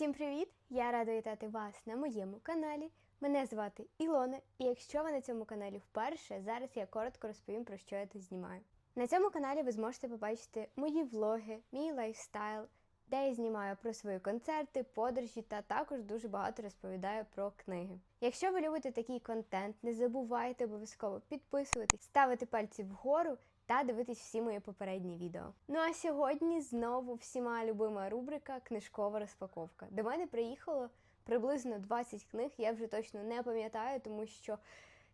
Всім привіт! Я рада вітати вас на моєму каналі. Мене звати Ілона, і якщо ви на цьому каналі вперше, зараз я коротко розповім про що я тут знімаю. На цьому каналі ви зможете побачити мої влоги, мій лайфстайл, де я знімаю про свої концерти, подорожі та також дуже багато розповідаю про книги. Якщо ви любите такий контент, не забувайте обов'язково підписуватись, ставити пальці вгору та дивитись всі мої попередні відео. Ну а сьогодні знову всіма любима рубрика Книжкова розпаковка. До мене приїхало приблизно 20 книг, я вже точно не пам'ятаю, тому що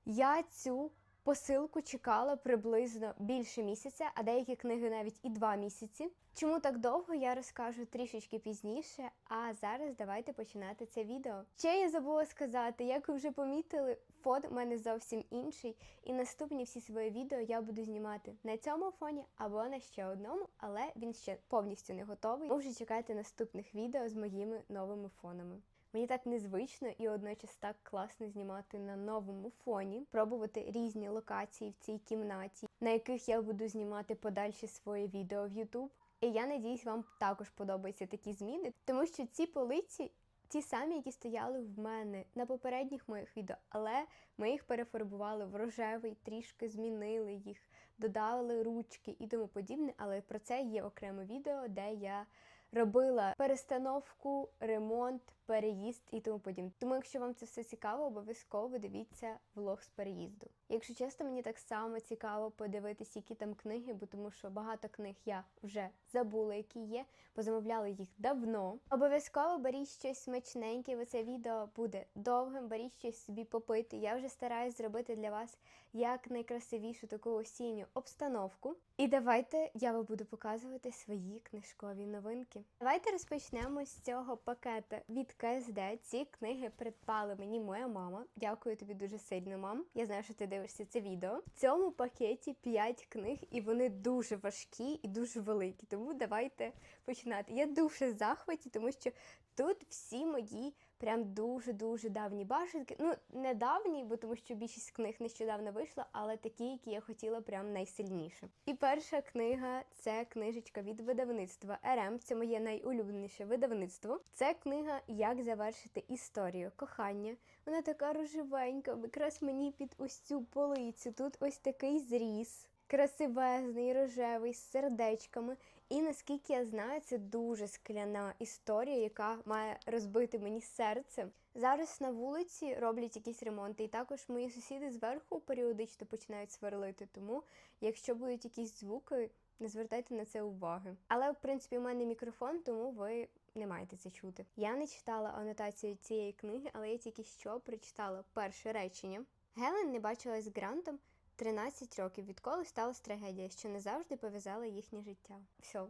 я цю посилку чекала приблизно більше місяця, а деякі книги навіть і два місяці. Чому так довго, я розкажу трішечки пізніше. А зараз давайте починати це відео. Ще я забула сказати, як ви вже помітили, фон у мене зовсім інший, і наступні всі свої відео я буду знімати на цьому фоні або на ще одному, але він ще повністю не готовий. Ви вже чекайте наступних відео з моїми новими фонами. Мені так незвично і одночас так класно знімати на новому фоні, пробувати різні локації в цій кімнаті, на яких я буду знімати подальші свої відео в YouTube. І я надіюсь, вам також подобаються такі зміни, тому що ці полиці ті самі, які стояли в мене на попередніх моїх відео, але ми їх перефарбували в рожевий, трішки змінили їх, додали ручки і тому подібне. Але про це є окреме відео, де я робила перестановку, ремонт, переїзд і тому подібне. Тому, якщо вам це все цікаво, обов'язково дивіться влог з переїзду. Якщо чесно, мені так само цікаво подивитися, які там книги, бо тому що багато книг я вже забула, які є, позамовляла їх давно. Обов'язково беріть щось смачненьке, бо це відео буде довгим, беріть щось собі попити. Я вже стараюсь зробити для вас як найкрасивішу таку осінню обстановку. І давайте я вам буду показувати свої книжкові новинки. Давайте розпочнемо з цього пакета від КСД. Ці книги придбала мені моя мама. Дякую тобі дуже сильно, мам. Я знаю, що ти дивишся це відео. В цьому пакеті 5 книг, і вони дуже важкі і дуже великі. Тому давайте починати. Я дуже в захваті, тому що тут всі мої прям дуже-дуже давні бажанки. Ну, не давні, бо тому що більшість книг нещодавно вийшла, але такі, які я хотіла прям найсильніше. І перша книга це книжечка від видавництва РМ. Це моє найулюбленіше видавництво. Це книга Як завершити історію кохання. Вона така рожевенька, якраз мені під ось цю полицю. Тут ось такий зріз. Красивезний, рожевий, з сердечками. І наскільки я знаю, це дуже скляна історія, яка має розбити мені серце. Зараз на вулиці роблять якісь ремонти, і також мої сусіди зверху періодично починають сверлити. Тому, якщо будуть якісь звуки, не звертайте на це уваги. Але в принципі у мене мікрофон, тому ви не маєте це чути. Я не читала анотацію цієї книги, але я тільки що прочитала перше речення. Гелен не бачилась з Грантом 13 років, відколи сталася трагедія, що не завжди пов'язала їхнє життя. Все.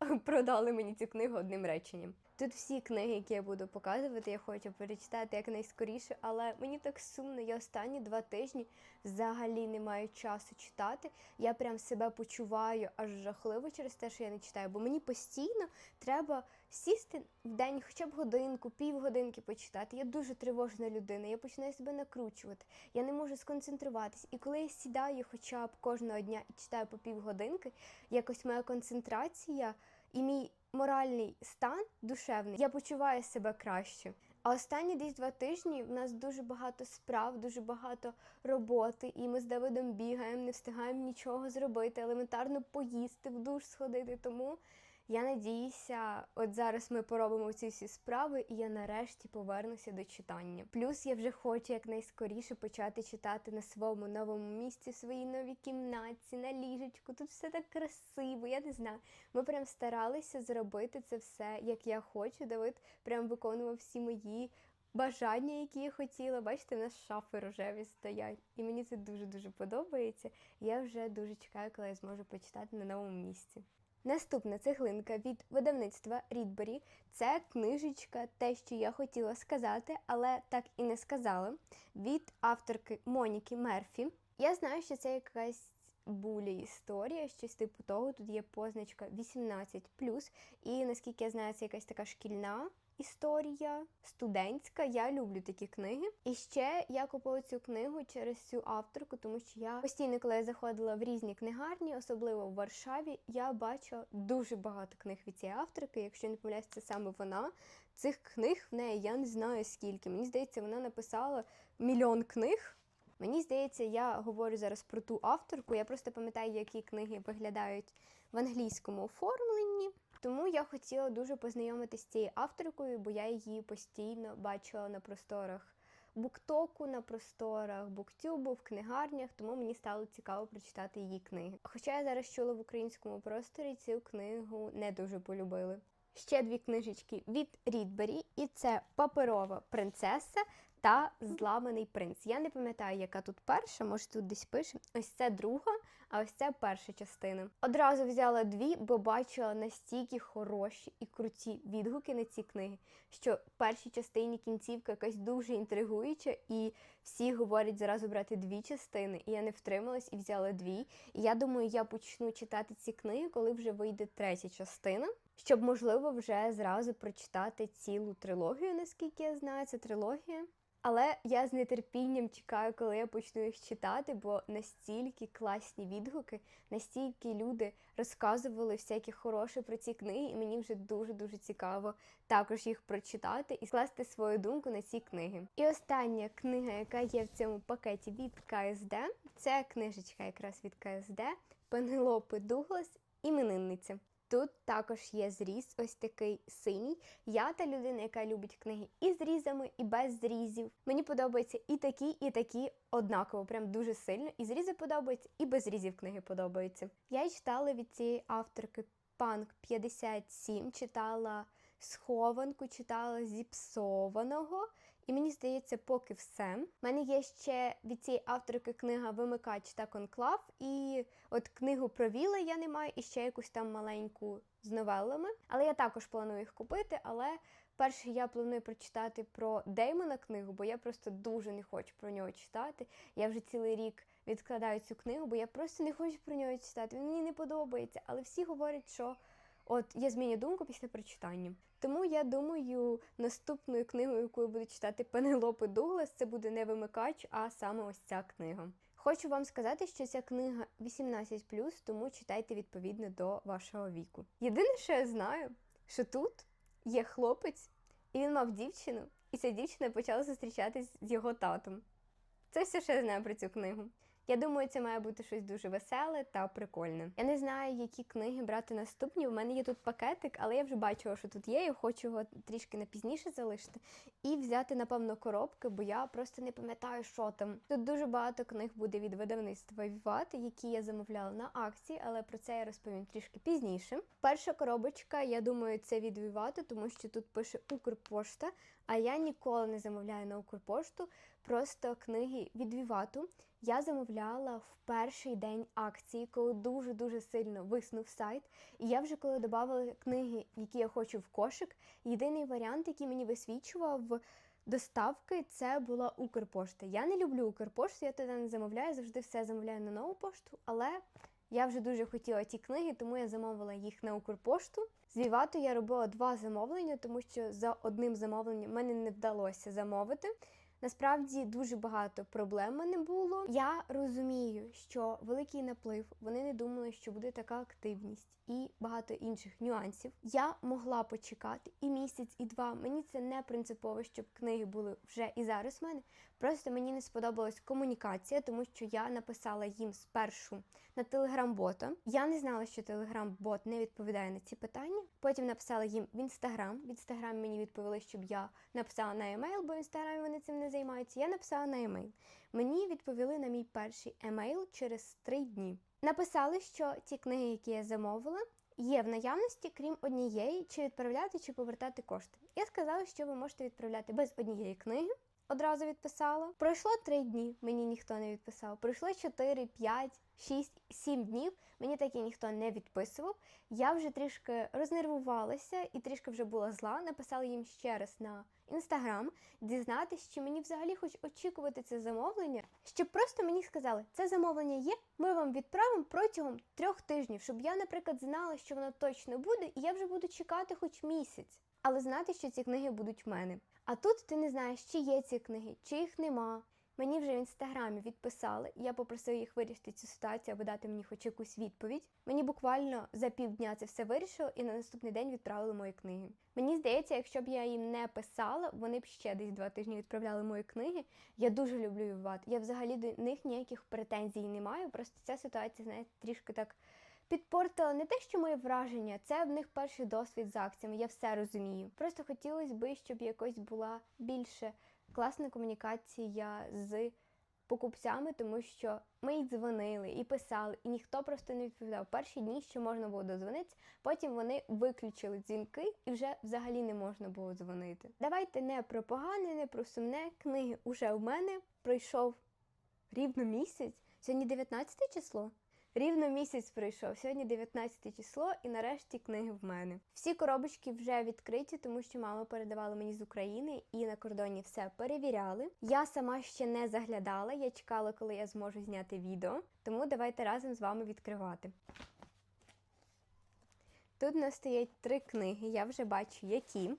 Продали мені цю книгу одним реченням. Тут всі книги, які я буду показувати, я хочу перечитати якнайскоріше, але мені так сумно, я останні два тижні взагалі не маю часу читати. Я прям себе почуваю аж жахливо через те, що я не читаю, бо мені постійно треба сісти в день хоча б годинку, півгодинки почитати. Я дуже тривожна людина, я починаю себе накручувати, я не можу сконцентруватись. І коли я сідаю хоча б кожного дня і читаю по півгодинки, якось моя концентрація і мій моральний стан душевний, я почуваю себе краще. А останні десь два тижні в нас дуже багато справ, дуже багато роботи, і ми з Давидом бігаємо, не встигаємо нічого зробити, елементарно поїсти, в душ сходити. Тому я надіюся, от зараз ми поробимо ці всі справи, і я нарешті повернуся до читання. Плюс я вже хочу якнайскоріше почати читати на своєму новому місці, в своїй новій кімнаті, на ліжечку. Тут все так красиво, я не знаю. Ми прям старалися зробити це все, як я хочу. Давид прям виконував всі мої. Бажання, які я хотіла, бачите, в нас шафи рожеві стоять, і мені це дуже дуже подобається. Я вже дуже чекаю, коли я зможу почитати на новому місці. Наступна цеглинка від видавництва Рідбері це книжечка, те, що я хотіла сказати, але так і не сказала. Від авторки Моніки Мерфі. Я знаю, що це якась булі історія, щось типу того. Тут є позначка 18, і наскільки я знаю, це якась така шкільна історія студентська. Я люблю такі книги. І ще я купила цю книгу через цю авторку, тому що я постійно, коли я заходила в різні книгарні, особливо в Варшаві, я бачила дуже багато книг від цієї авторки. Якщо не помиляюсь, це саме вона. Цих книг в неї я не знаю скільки. Мені здається, вона написала мільйон книг. Мені здається, я говорю зараз про ту авторку. Я просто пам'ятаю, які книги виглядають в англійському оформленні. Тому я хотіла дуже познайомитися з цією авторкою, бо я її постійно бачила на просторах буктоку, на просторах буктюбу, в книгарнях, тому мені стало цікаво прочитати її книги. Хоча я зараз чула в українському просторі цю книгу не дуже полюбили. Ще дві книжечки від Рідбері, і це Паперова принцеса та Зламаний принц. Я не пам'ятаю, яка тут перша, може тут десь пише. Ось це друга, а ось це перша частина. Одразу взяла дві, бо бачила настільки хороші і круті відгуки на ці книги, що в першій частині кінцівка якась дуже інтригуюча, і всі говорять зразу брати дві частини. І я не втрималась і взяла дві. І я думаю, я почну читати ці книги, коли вже вийде третя частина. Щоб можливо вже зразу прочитати цілу трилогію, наскільки я знаю, це трилогія. Але я з нетерпінням чекаю, коли я почну їх читати, бо настільки класні відгуки, настільки люди розказували всяке хороше про ці книги, і мені вже дуже-дуже цікаво також їх прочитати і скласти свою думку на ці книги. І остання книга, яка є в цьому пакеті від КСД, це книжечка якраз від КСД Пенелопи Дуглас іменинниця. Тут також є зріз, ось такий синій. Я та людина, яка любить книги і з різами, і без зрізів. Мені подобаються і такі, і такі однаково, прям дуже сильно. І зрізи подобаються, і без зрізів книги подобаються. Я читала від цієї авторки Панк 57, читала схованку, читала зіпсованого. І мені здається, поки все. У мене є ще від цієї авторки книга Вимикач та конклав. І от книгу про Віла я не маю, і ще якусь там маленьку з новелами. Але я також планую їх купити. Але перше я планую прочитати про Деймона книгу, бо я просто дуже не хочу про нього читати. Я вже цілий рік відкладаю цю книгу, бо я просто не хочу про нього читати. Він мені не подобається. Але всі говорять, що. От я зміню думку після прочитання. Тому я думаю, наступною книгою, яку я буду читати Пенелопи Дуглас, це буде не вимикач, а саме ось ця книга. Хочу вам сказати, що ця книга 18, тому читайте відповідно до вашого віку. Єдине, що я знаю, що тут є хлопець, і він мав дівчину, і ця дівчина почала зустрічатись з його татом. Це все, що я знаю про цю книгу. Я думаю, це має бути щось дуже веселе та прикольне. Я не знаю, які книги брати наступні. У мене є тут пакетик, але я вже бачила, що тут є. Я хочу його трішки на пізніше залишити і взяти, напевно, коробки, бо я просто не пам'ятаю, що там. Тут дуже багато книг буде від видавництва Віват, які я замовляла на акції, але про це я розповім трішки пізніше. Перша коробочка, я думаю, це від Вівату, тому що тут пише Укрпошта. А я ніколи не замовляю на Укрпошту просто книги від Вівату. Я замовляла в перший день акції, коли дуже-дуже сильно виснув сайт. І я вже коли додавала книги, які я хочу в кошик, єдиний варіант, який мені висвічував доставки, це була Укрпошта. Я не люблю Укрпошту, я туди не замовляю, завжди все замовляю на нову пошту, але я вже дуже хотіла ті книги, тому я замовила їх на Укрпошту. З Вівату я робила два замовлення, тому що за одним замовленням мене не вдалося замовити. Насправді дуже багато проблем не було. Я розумію, що великий наплив, вони не думали, що буде така активність і багато інших нюансів. Я могла почекати і місяць, і два. Мені це не принципово, щоб книги були вже і зараз в мене. Просто мені не сподобалась комунікація, тому що я написала їм спершу на телеграм-бота. Я не знала, що телеграм-бот не відповідає на ці питання. Потім написала їм в інстаграм. В інстаграмі мені відповіли, щоб я написала на емейл, бо в інстаграмі вони цим не займаються. Я написала на емейл. Мені відповіли на мій перший емейл через три дні. Написали, що ті книги, які я замовила, є в наявності, крім однієї, чи відправляти, чи повертати кошти. Я сказала, що ви можете відправляти без однієї книги. Одразу відписала. Пройшло три дні, мені ніхто не відписав. Пройшло 4, 5, 6, 7 днів. Мені таки ніхто не відписував. Я вже трішки рознервувалася і трішки вже була зла. Написала їм ще раз на інстаграм, дізнатися, чи мені взагалі хоч очікувати це замовлення, щоб просто мені сказали, це замовлення є. Ми вам відправимо протягом трьох тижнів, щоб я, наприклад, знала, що воно точно буде, і я вже буду чекати хоч місяць. але знати, що ці книги будуть в мене. А тут ти не знаєш, чи є ці книги, чи їх нема. Мені вже в інстаграмі відписали, я попросила їх вирішити цю ситуацію або дати мені хоч якусь відповідь. Мені буквально за півдня це все вирішило, і на наступний день відправили мої книги. Мені здається, якщо б я їм не писала, вони б ще десь два тижні відправляли мої книги. Я дуже люблю Віват. Я взагалі до них ніяких претензій не маю. Просто ця ситуація, знаєте, трішки так підпортила не те, що моє враження, це в них перший досвід з акціями. Я все розумію. Просто хотілося б, щоб якось була більше класна комунікація з покупцями, тому що ми й дзвонили і писали, і ніхто просто не відповідав. Перші дні ще можна було дозвонитися, потім вони виключили дзвінки і вже взагалі не можна було дзвонити. Давайте не про погане, не про сумне. Книги уже в мене пройшов рівно місяць. Сьогодні 19 число. Рівно місяць пройшов. Сьогодні 19 число, і нарешті книги в мене. Всі коробочки вже відкриті, тому що мама передавала мені з України і на кордоні все перевіряли. Я сама ще не заглядала. Я чекала, коли я зможу зняти відео. Тому давайте разом з вами відкривати. Тут у нас стоять три книги, я вже бачу, які.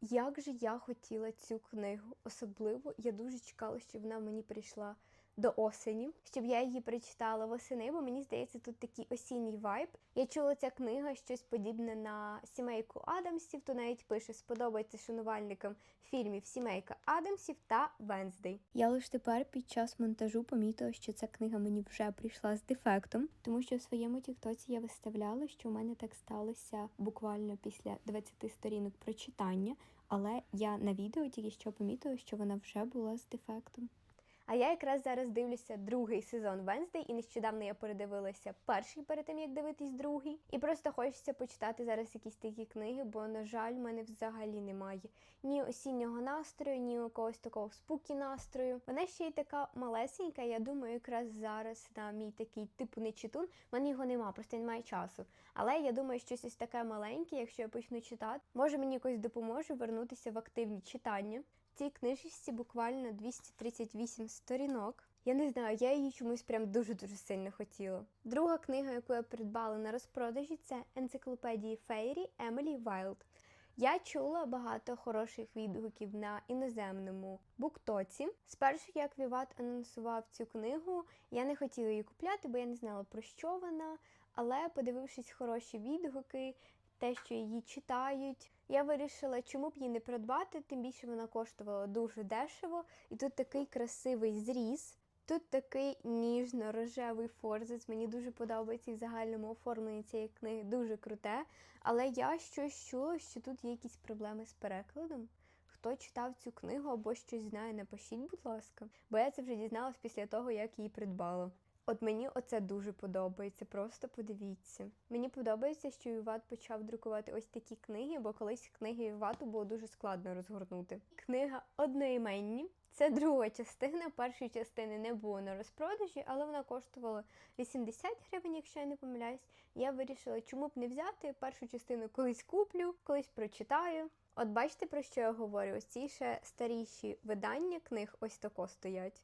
Як же я хотіла цю книгу, особливо я дуже чекала, щоб вона мені прийшла до осені, щоб я її прочитала восени, бо мені здається, тут такий осінній вайб. Я чула ця книга щось подібне на сімейку Адамсів, то навіть пише сподобається шанувальникам фільмів Сімейка Адамсів та Венздей. Я лише тепер під час монтажу помітила, що ця книга мені вже прийшла з дефектом, тому що в своєму тіктоці я виставляла, що у мене так сталося буквально після 20 сторінок прочитання, але я на відео тільки що помітила, що вона вже була з дефектом. А я якраз зараз дивлюся другий сезон Венздей, і нещодавно я передивилася перший перед тим, як дивитись другий. І просто хочеться почитати зараз якісь такі книги, бо, на жаль, в мене взагалі немає ні осіннього настрою, ні якогось такого спукі настрою. Вона ще й така малесенька. Я думаю, якраз зараз на мій такий типу не читун. В мене його нема, просто немає часу. Але я думаю, щось ось таке маленьке, якщо я почну читати, може мені якось допоможе вернутися в активні читання цій книжці буквально 238 сторінок. Я не знаю, я її чомусь прям дуже-дуже сильно хотіла. Друга книга, яку я придбала на розпродажі, це енциклопедії Фейрі Емілі Вайлд. Я чула багато хороших відгуків на іноземному буктоці. Спершу, як Віват анонсував цю книгу, я не хотіла її купляти, бо я не знала про що вона. Але подивившись хороші відгуки, те, що її читають. Я вирішила, чому б її не придбати, тим більше вона коштувала дуже дешево. І тут такий красивий зріз. Тут такий ніжно-рожевий форзац. Мені дуже подобається і в загальному оформленні цієї книги дуже круте. Але я щось чула, що тут є якісь проблеми з перекладом. Хто читав цю книгу або щось знає, напишіть, будь ласка. Бо я це вже дізналась після того, як її придбала. От мені оце дуже подобається, просто подивіться. Мені подобається, що Юват почав друкувати ось такі книги, бо колись книги Ювату було дуже складно розгорнути. Книга одноіменні. Це друга частина. Першої частини не було на розпродажі, але вона коштувала 80 гривень, якщо я не помиляюсь. Я вирішила, чому б не взяти першу частину колись куплю, колись прочитаю. От бачите, про що я говорю? Ось ці ще старіші видання книг ось тако стоять.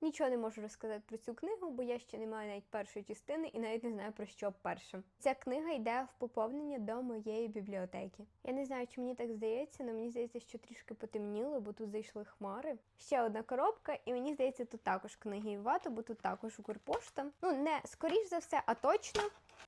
Нічого не можу розказати про цю книгу, бо я ще не маю навіть першої частини і навіть не знаю про що перше. Ця книга йде в поповнення до моєї бібліотеки. Я не знаю, чи мені так здається, але мені здається, що трішки потемніло, бо тут зайшли хмари. Ще одна коробка, і мені здається, тут також книги Івато, бо тут також Укрпошта. Ну, не скоріш за все, а точно.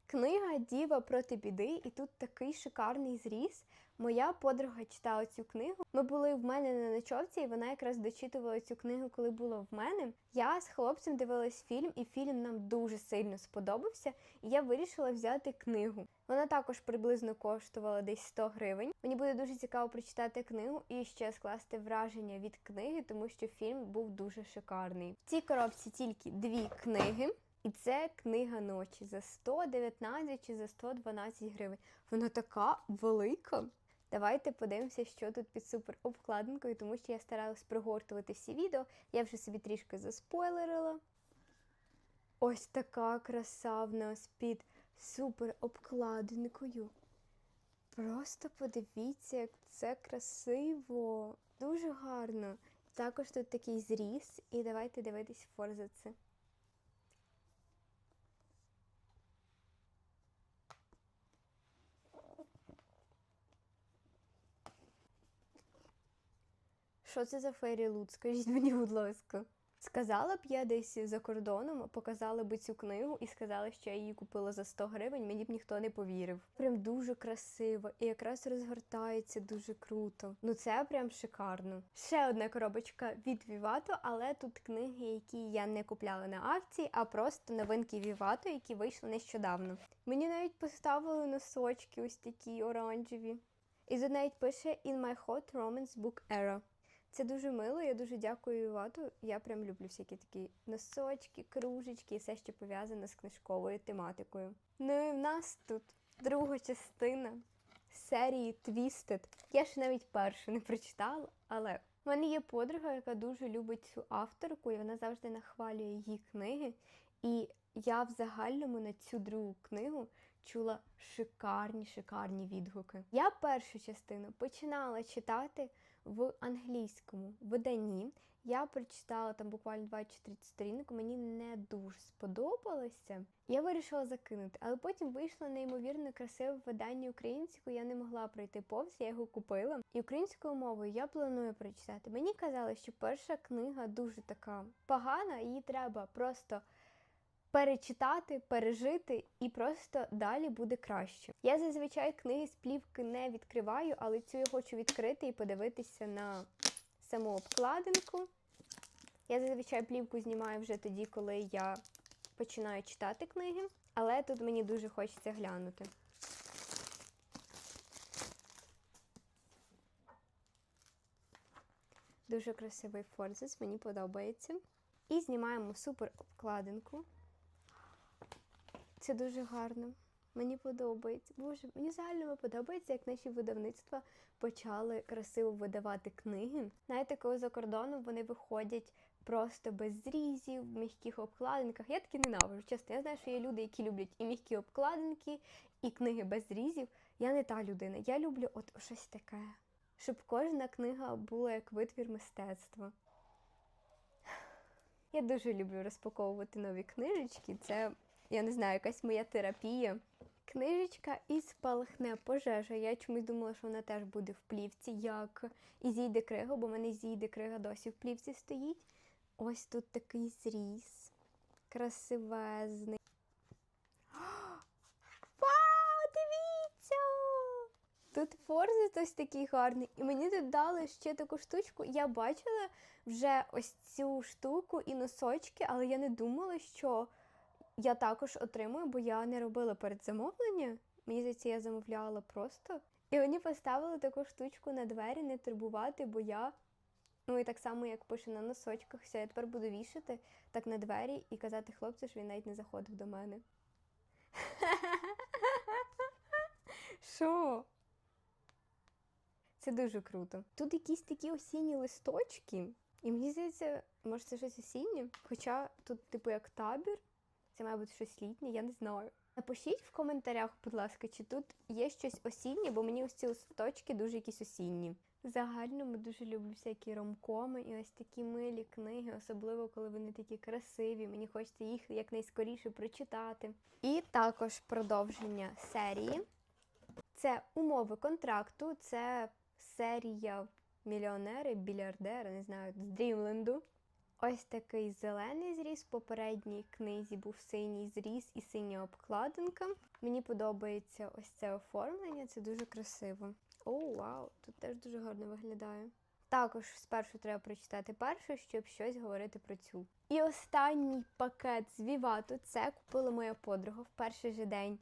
Книга Діва проти біди, і тут такий шикарний зріз. Моя подруга читала цю книгу. Ми були в мене на ночовці, і вона якраз дочитувала цю книгу, коли була в мене. Я з хлопцем дивилась фільм, і фільм нам дуже сильно сподобався. І я вирішила взяти книгу. Вона також приблизно коштувала десь 100 гривень. Мені буде дуже цікаво прочитати книгу і ще скласти враження від книги, тому що фільм був дуже шикарний. В цій коробці тільки дві книги. І це книга ночі за 119 чи за 112 гривень. Вона така велика. Давайте подивимося, що тут під супер обкладинкою, тому що я старалась прогортувати всі відео. Я вже собі трішки заспойлерила. Ось така краса в нас під супер обкладинкою. Просто подивіться, як це красиво, дуже гарно. Також тут такий зріз, і давайте дивитись форзаци. Що це за фейрі лут? Скажіть мені, будь ласка. Сказала б я десь за кордоном, показала би цю книгу і сказала, що я її купила за 100 гривень, мені б ніхто не повірив. Прям дуже красиво і якраз розгортається дуже круто. Ну це прям шикарно. Ще одна коробочка від Вівато, але тут книги, які я не купляла на акції, а просто новинки Вівато, які вийшли нещодавно. Мені навіть поставили носочки, ось такі оранжеві. І тут навіть пише In my hot romance book era. Це дуже мило, я дуже дякую Івату. Я прям люблю всякі такі носочки, кружечки і все, що пов'язане з книжковою тематикою. Ну і в нас тут друга частина серії Twisted. Я ще навіть першу не прочитала, але в мене є подруга, яка дуже любить цю авторку, і вона завжди нахвалює її книги. І я в загальному на цю другу книгу чула шикарні, шикарні відгуки. Я першу частину починала читати в англійському виданні. Я прочитала там буквально 20-30 сторінок, мені не дуже сподобалося. Я вирішила закинути, але потім вийшло неймовірно красиве видання українською. Я не могла пройти повз, я його купила. І українською мовою я планую прочитати. Мені казали, що перша книга дуже така погана, її треба просто перечитати, пережити, і просто далі буде краще. Я зазвичай книги з плівки не відкриваю, але цю я хочу відкрити і подивитися на саму обкладинку. Я зазвичай плівку знімаю вже тоді, коли я починаю читати книги, але тут мені дуже хочеться глянути. Дуже красивий форзис, мені подобається. І знімаємо супер обкладинку. Це дуже гарно. Мені подобається. Боже, мені загально подобається, як наші видавництва почали красиво видавати книги. Знаєте, коли за кордоном вони виходять просто без зрізів, в м'яких обкладинках. Я таки ненавиджу. Чесно, я знаю, що є люди, які люблять і м'які обкладинки, і книги без зрізів. Я не та людина. Я люблю от щось таке. Щоб кожна книга була як витвір мистецтва. Я дуже люблю розпаковувати нові книжечки. Це я не знаю, якась моя терапія. Книжечка із палахне пожежа. Я чомусь думала, що вона теж буде в плівці, як і зійде крига, бо в мене зійде крига досі в плівці стоїть. Ось тут такий зріз. Красивезний. Вау, дивіться! Тут форзит ось такий гарний. І мені тут дали ще таку штучку. Я бачила вже ось цю штуку і носочки, але я не думала, що я також отримую, бо я не робила передзамовлення. Мені здається, я замовляла просто. І вони поставили таку штучку на двері, не турбувати, бо я. Ну і так само, як пише на носочках, все, я тепер буду вішати так на двері і казати хлопцю, що він навіть не заходив до мене. Що? Це дуже круто. Тут якісь такі осінні листочки, і мені здається, може це щось осіннє, хоча тут, типу, як табір. Це має бути щось літнє, я не знаю. Напишіть в коментарях, будь ласка, чи тут є щось осіннє, бо мені ось ці листочки дуже якісь осінні. В загальному дуже люблю всякі ромкоми і ось такі милі книги, особливо коли вони такі красиві. Мені хочеться їх якнайскоріше прочитати. І також продовження серії. Це умови контракту, це серія мільйонери, білярдери, не знаю, з Дрімленду. Ось такий зелений зріз. В попередній книзі був синій зріз і синя обкладинка. Мені подобається ось це оформлення, це дуже красиво. О, вау! Тут теж дуже гарно виглядає. Також спершу треба прочитати першу, щоб щось говорити про цю. І останній пакет з Вівату це купила моя подруга в перший же день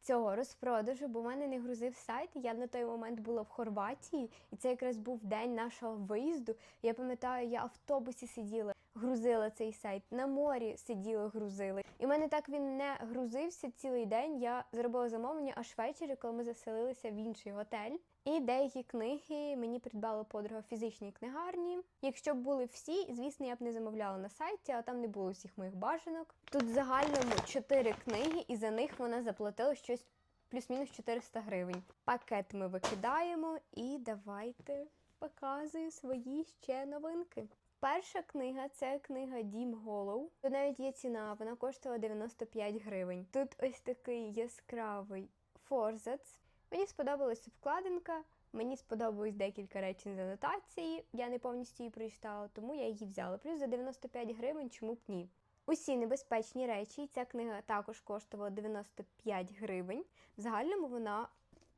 цього розпродажу, бо в мене не грузив сайт. Я на той момент була в Хорватії, і це якраз був день нашого виїзду. Я пам'ятаю, я в автобусі сиділа, грузила цей сайт, на морі сиділа, грузила. І в мене так він не грузився цілий день. Я зробила замовлення аж ввечері, коли ми заселилися в інший готель. І деякі книги мені придбала подруга в фізичній книгарні. Якщо б були всі, звісно, я б не замовляла на сайті, а там не було всіх моїх бажанок. Тут в загальному чотири книги, і за них вона заплатила щось плюс-мінус 400 гривень. Пакет ми викидаємо і давайте показую свої ще новинки. Перша книга це книга Дім Голоу. Тут навіть є ціна, вона коштувала 95 гривень. Тут ось такий яскравий форзац. Мені сподобалась обкладинка, Мені сподобалось декілька речень з анотації. Я не повністю її прочитала, тому я її взяла. Плюс за 95 гривень, чому б ні. Усі небезпечні речі. Ця книга також коштувала 95 гривень. В загальному вона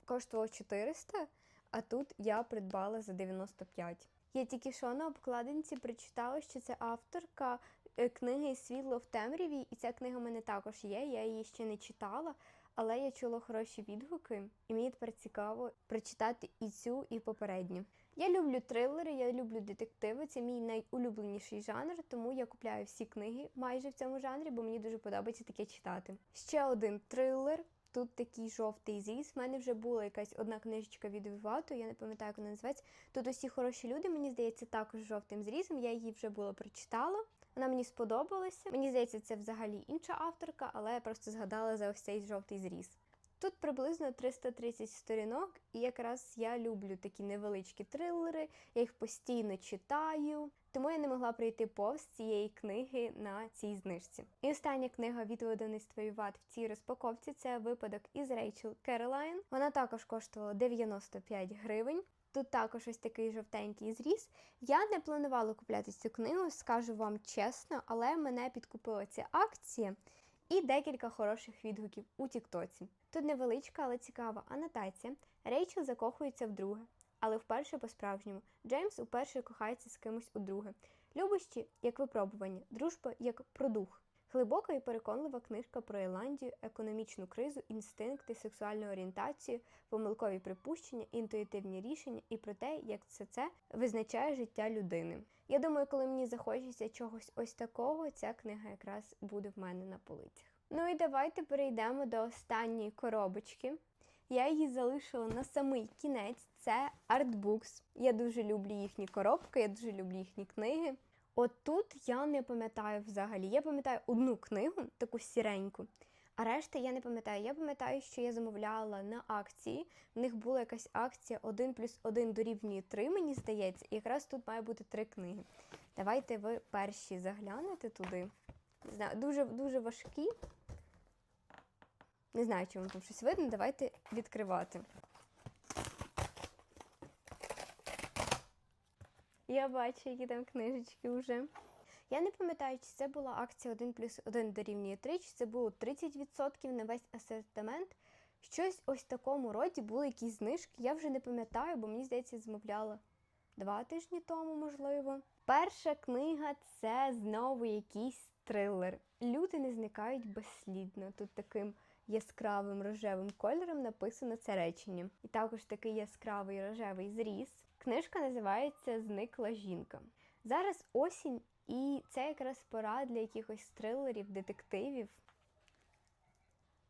коштувала 400, а тут я придбала за 95. Я тільки що на обкладинці прочитала, що це авторка е, книги Світло в темряві, і ця книга в мене також є. Я її ще не читала, але я чула хороші відгуки, і мені тепер цікаво прочитати і цю, і попередню. Я люблю трилери, я люблю детективи. Це мій найулюбленіший жанр, тому я купляю всі книги майже в цьому жанрі, бо мені дуже подобається таке читати. Ще один трилер. Тут такий жовтий зріз. У мене вже була якась одна книжечка від Вівату, я не пам'ятаю, як вона називається. Тут усі хороші люди, мені здається, також жовтим зрізом. Я її вже була прочитала. Вона мені сподобалася. Мені здається, це взагалі інша авторка, але я просто згадала за ось цей жовтий зріз. Тут приблизно 330 сторінок, і якраз я люблю такі невеличкі трилери, я їх постійно читаю, тому я не могла пройти повз цієї книги на цій знижці. І остання книга від видавництва Віват в цій розпаковці це випадок із Рейчел Керолайн. Вона також коштувала 95 гривень. Тут також ось такий жовтенький зріз. Я не планувала купляти цю книгу, скажу вам чесно, але мене підкупила ця акція і декілька хороших відгуків у Тіктоці. Тут невеличка, але цікава анотація. Рейчел закохується вдруге, але вперше по-справжньому. Джеймс уперше кохається з кимось удруге. Любощі як випробування, дружба як продух. Глибока і переконлива книжка про Ірландію, економічну кризу, інстинкти, сексуальну орієнтацію, помилкові припущення, інтуїтивні рішення і про те, як це це визначає життя людини. Я думаю, коли мені захочеться чогось ось такого, ця книга якраз буде в мене на полицях. Ну і давайте перейдемо до останньої коробочки. Я її залишила на самий кінець. Це Artbooks. Я дуже люблю їхні коробки, я дуже люблю їхні книги. От тут я не пам'ятаю взагалі. Я пам'ятаю одну книгу, таку сіреньку, а решта я не пам'ятаю. Я пам'ятаю, що я замовляла на акції. В них була якась акція 1 плюс 1 дорівнює 3, мені здається, і якраз тут має бути три книги. Давайте ви перші заглянете туди. Не знаю, дуже, дуже важкі. Не знаю, вам там щось видно. Давайте відкривати. Я бачу, які там книжечки вже. Я не пам'ятаю, чи це була акція 1 плюс 1 дорівнює 3, чи це було 30% на весь асортимент. Щось ось в такому роді були якісь знижки. Я вже не пам'ятаю, бо мені здається, замовляла два тижні тому, можливо. Перша книга це знову якийсь трилер. Люди не зникають безслідно. Тут таким яскравим рожевим кольором написано це речення. І також такий яскравий рожевий зріз. Книжка називається Зникла жінка. Зараз осінь, і це якраз пора для якихось трилерів, детективів.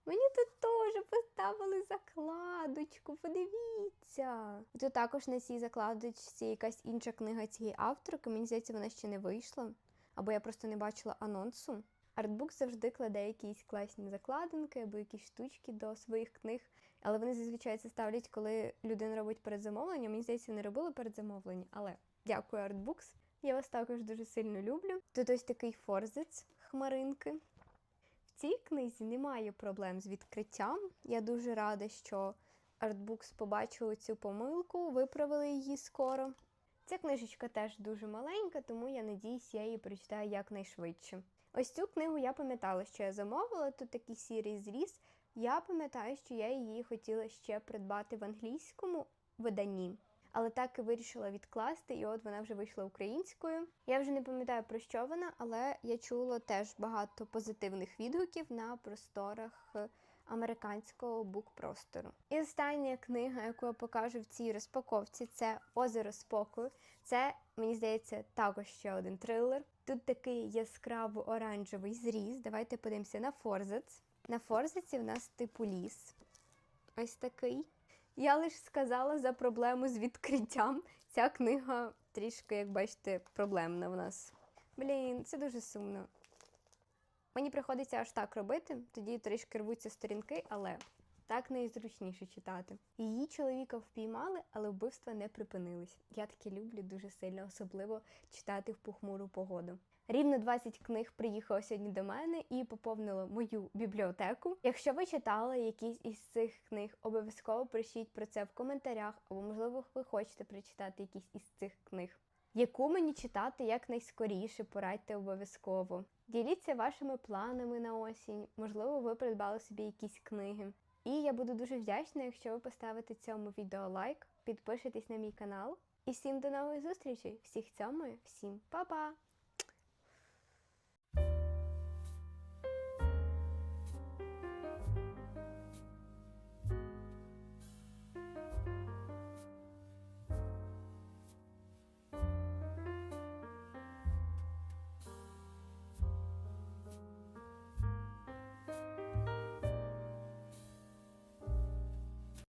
Мені тут теж поставили закладочку, подивіться. Тут також на цій закладочці якась інша книга цієї авторки. Мені здається, вона ще не вийшла, або я просто не бачила анонсу. Артбук завжди кладе якісь класні закладинки або якісь штучки до своїх книг, але вони зазвичай це ставлять, коли людина робить передзамовлення. Мені здається, не робили передзамовлення, але дякую Artbooks. Я вас також дуже сильно люблю. Тут ось такий форзиц хмаринки. В цій книзі немає проблем з відкриттям. Я дуже рада, що Artbooks побачили цю помилку, виправили її скоро. Ця книжечка теж дуже маленька, тому я надіюсь, я її прочитаю якнайшвидше. Ось цю книгу я пам'ятала, що я замовила. Тут такий сірий зріз. Я пам'ятаю, що я її хотіла ще придбати в англійському виданні, але так і вирішила відкласти, і от вона вже вийшла українською. Я вже не пам'ятаю про що вона, але я чула теж багато позитивних відгуків на просторах американського букпростору. І остання книга, яку я покажу в цій розпаковці, це Озеро спокою. Це, мені здається, також ще один трилер. Тут такий яскраво оранжевий зріз. Давайте подивимося на форзац. На форзаці в нас типу ліс. Ось такий. Я лише сказала за проблему з відкриттям. Ця книга трішки, як бачите, проблемна в нас. Блін, це дуже сумно. Мені приходиться аж так робити, тоді трішки рвуться сторінки, але так найзручніше читати. Її чоловіка впіймали, але вбивства не припинились. Я таке люблю дуже сильно, особливо читати в похмуру погоду. Рівно 20 книг приїхало сьогодні до мене і поповнило мою бібліотеку. Якщо ви читали якісь із цих книг, обов'язково пишіть про це в коментарях, або можливо ви хочете прочитати якісь із цих книг. Яку мені читати якнайскоріше, порадьте обов'язково. Діліться вашими планами на осінь. Можливо, ви придбали собі якісь книги. І я буду дуже вдячна, якщо ви поставите цьому відео лайк, підпишетесь на мій канал. І всім до нової зустрічі! Всіх цьому, всім па-па!